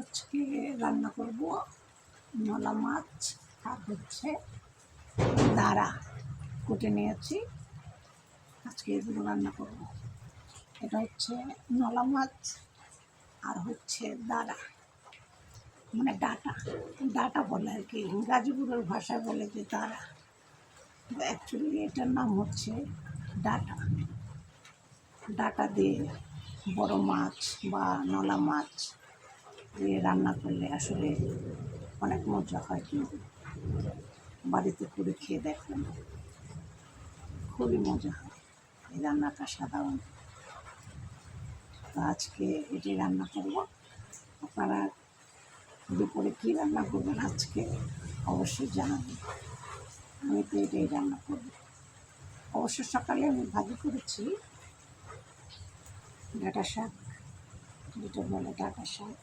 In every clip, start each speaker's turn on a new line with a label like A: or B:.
A: আজকে রান্না করব নলা মাছ, আর হচ্ছে দাঁড়া কুটে নিয়েছি। আজকে এগুলো রান্না করব। এটা হচ্ছে নলা মাছ, আর হচ্ছে দাঁড়া মানে ডাটা। ডাটা বলে আর কি গাজীপুরের ভাষায় বলে যে দাঁড়া। অ্যাকচুয়ালি এটার নাম হচ্ছে ডাটা। ডাটা দিয়ে বড় মাছ বা নলা মাছ দিয়ে রান্না করলে আসলে অনেক মজা হয় কিন্তু। বাড়িতে করে খেয়ে দেখবেন খুবই মজা হয়। এই রান্নাটা সাধারণ। তো আজকে এটি রান্না করব। আপনারা দুপুরে কী রান্না করবেন আজকে অবশ্যই জানাবেন। আমি তো এটাই রান্না করব। অবশ্য সকালে আমি ভাজি করেছি। ডাটা শাক যেটা বলে ডাটা শাক।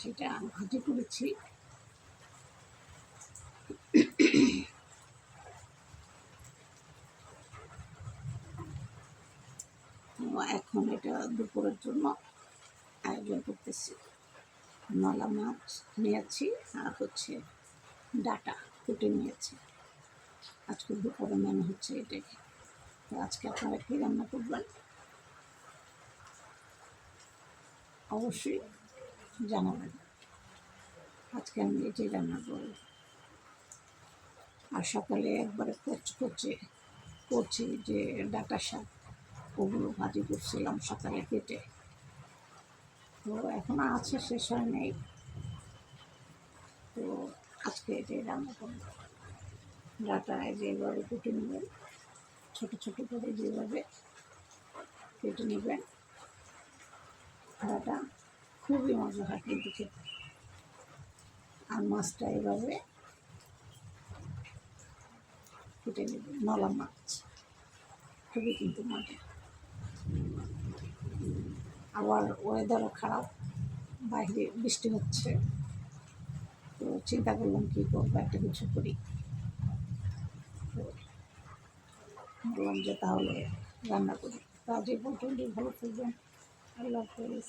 A: সেটা ভাজি করেছি। এখন এটা দুপুরের জন্য আয়োজন করতেছি। নলা মাছ নিয়েছি আর হচ্ছে ডাটা কুটে নিয়েছি। আজকে দুপুরে মেনু হচ্ছে এটাকে। তো আজকে আপনারা কী রান্না করবেন? অবশ্যই। জানাবেন। আজকে আমি রান্না করব আর সকালে একবারে কচি কচি করছি যে ডাটা শাক ওগুলো ভাজি করছিলাম সকালে কেটে। তো এখনও আছে, শেষ হয় নেই। তো আজকে এটাই রান্না করব। ডাটা যেভাবে কেটে নেবেন, ছোটো ছোটো করে যেভাবে কেটে নেবেন, ডাটা খুবই মজা হয় কিন্তু খেতে। আর মাছটা এভাবে কেটে নেবেন নলা মাছ। খুবই কিন্তু মজা। আবার ওয়েদারও খারাপ, বাইরে বৃষ্টি হচ্ছে। তো চিন্তা করলাম কী করব, একটা কিছু করি। বললাম যে তাহলে রান্না করি। তো আজ এই পর্যন্ত ভালো থাকবেন আল্লাহ হাফেজ।